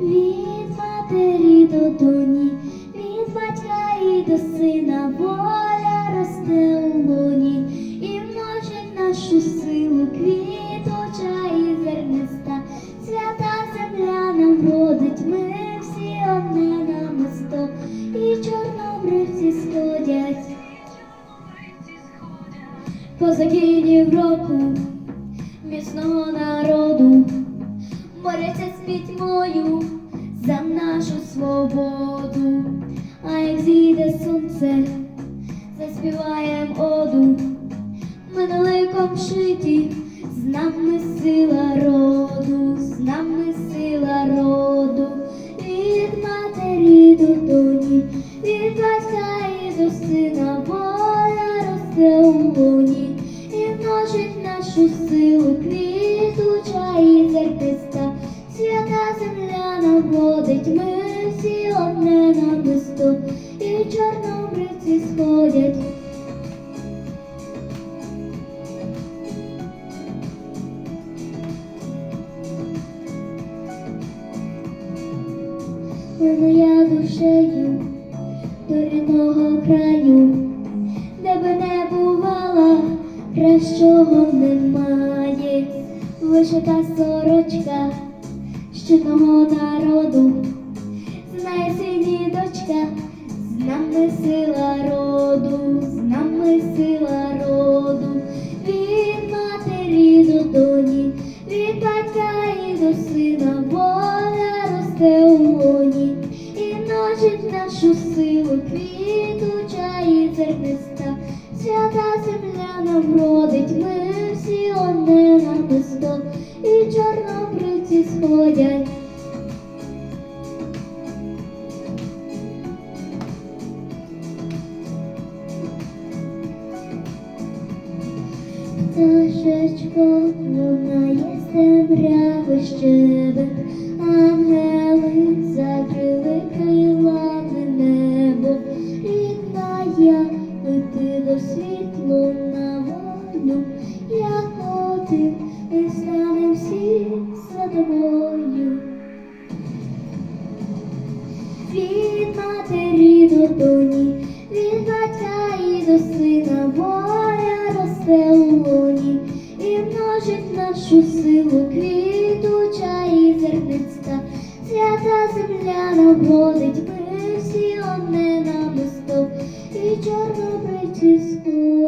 від матері до доні, від батька і до сина воля росте у лоні, і множить нашу силу квіточа і зерниста, свята земля нам родить, ми всі одне намисто, і чорнобривці сходять. Козакинів року, міцного народу, борються з пітьмою за нашу свободу. А як зійде сонце, заспіваєм оду, ми на ликом шиті, з нами сила роду, з нами сила роду, від матері до доні, від батька і до сина воля росте у луні, і множить нашу силу квітуча Лину я душею до рідного краю, де би не бувала, кращого немає, вишита сорочка щитного народу, знає сині дочка, з нами сила роду, з нами сила роду, від матері до доні, від батька і до сина множить нашу силу квітуча і зерниста, свята земля нам родить, ми всі одне на намисто, і чорнобривці сходять. Пташечко лунає з темряви щебет, матері він батька і до сина воля росте у лоні, і множить нашу силу квітуча і зерниста, свята земля наводить ми всі одне намисто, і чорнобриці сходять.